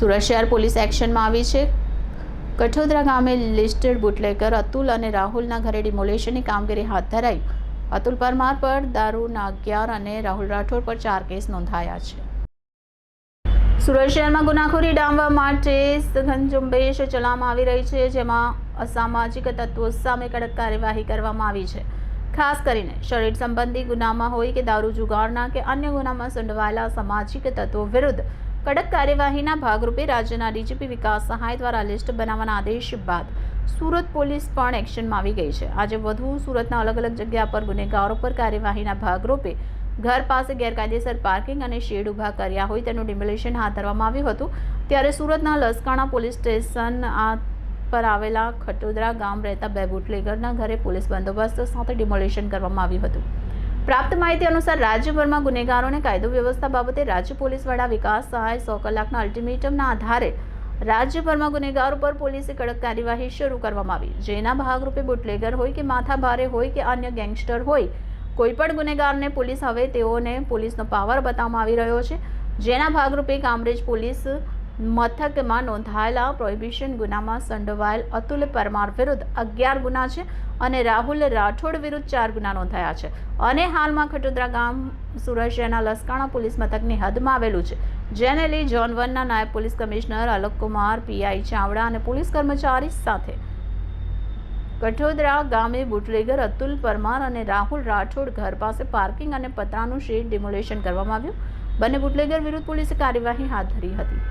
સુરત શહેર પોલીસ એક્શનમાં આવી છે. કઠોદરા ગામે લિસ્ટેડ બુટલેકર અતુલ અને રાહુલના ઘરે ડિમોલેશનની કામગીરી હાથ ધરાઈ. અતુલ પરમાર પર દારૂના અગિયાર અને રાહુલ રાઠોડ પર ચાર કેસ નોંધાયા છે. સુરત શહેરમાં ગુનાખોરી ડામવા માટે સઘન ઝુંબેશ ચલાવવામાં આવી રહી છે, જેમાં અસામાજિક તત્વો સામે કડક કાર્યવાહી કરવામાં આવી છે. ખાસ કરીને શરીર સંબંધી ગુનામાં હોય કે દારૂ જુગારના કે અન્ય ગુનામાં સંડવાયેલા સામાજિક તત્વો વિરુદ્ધ કડક કાર્યવાહીના ભાગરૂપે રાજ્યના ડીજીપી વિકાસ સહાય દ્વારા લિસ્ટ બનાવવાના આદેશ બાદ સુરત પોલીસ પણ એક્શનમાં આવી ગઈ છે. આજે વધુ સુરતના અલગ અલગ જગ્યા પર ગુનેગારો પર કાર્યવાહીના ભાગરૂપે ઘર પાસે ગેરકાયદેસર પાર્કિંગ અને શેડ ઊભા કર્યા હોય તેનું ડિમોલેશન હાથ ધરવામાં આવ્યું હતું. ત્યારે સુરતના લસકાણા પોલીસ સ્ટેશન આ પર આવેલા ખટોદરા ગામ રહેતા બે બુટલેગરના ઘરે પોલીસ બંદોબસ્ત સાથે ડિમોલેશન કરવામાં આવ્યું હતું. પ્રાપ્ત માહિતી અનુસાર રાજ્યભરમાં ગુનેગારોને કાયદો વ્યવસ્થા બાબતે રાજ્ય પોલીસ વડા વિકાસ સહાય સો કલાકના અલ્ટિમેટમના આધારે રાજ્યભરમાં ગુનેગારો પર પોલીસે કડક કાર્યવાહી શરૂ કરવામાં આવી. જેના ભાગરૂપે બુટલેગર હોય કે માથાભારે હોય કે અન્ય ગેંગસ્ટર હોય, કોઈપણ ગુનેગારને પોલીસ હવે તેઓને પોલીસનો પાવર બતાવવામાં આવી રહ્યો છે. જેના ભાગરૂપે કામરેજ પોલીસ મથકમાં નોંધાયેલા પ્રોહિબિશન ગુનામાં સંડોવાયેલ અતુલ પરમાર વિરુદ્ધ અગિયાર ગુના છે અને રાહુલ રાઠોડ વિરુદ્ધ ચાર ગુના નોંધાયા છે. અને હાલમાં ખટોદરા ગામ શહેરના લસકાણા પોલીસ મથકની હદમાં આવેલું છે. જેને લઈ ઝોન વનના નાયબ police commissioner Alokkumar PI Chavda અને પોલીસ કર્મચારી સાથે. કઠોદરા ગામે બુટલેગર, અતુલ પરમાર અને રાહુલ રાઠોડ ઘર પાસે પાર્કિંગ અને પતરાનું શેડ ડિમોલેશન કરવામાં આવ્યું. બંને બુટલેગર વિરુદ્ધ પોલીસે કાર્યવાહી હાથ ધરી હતી.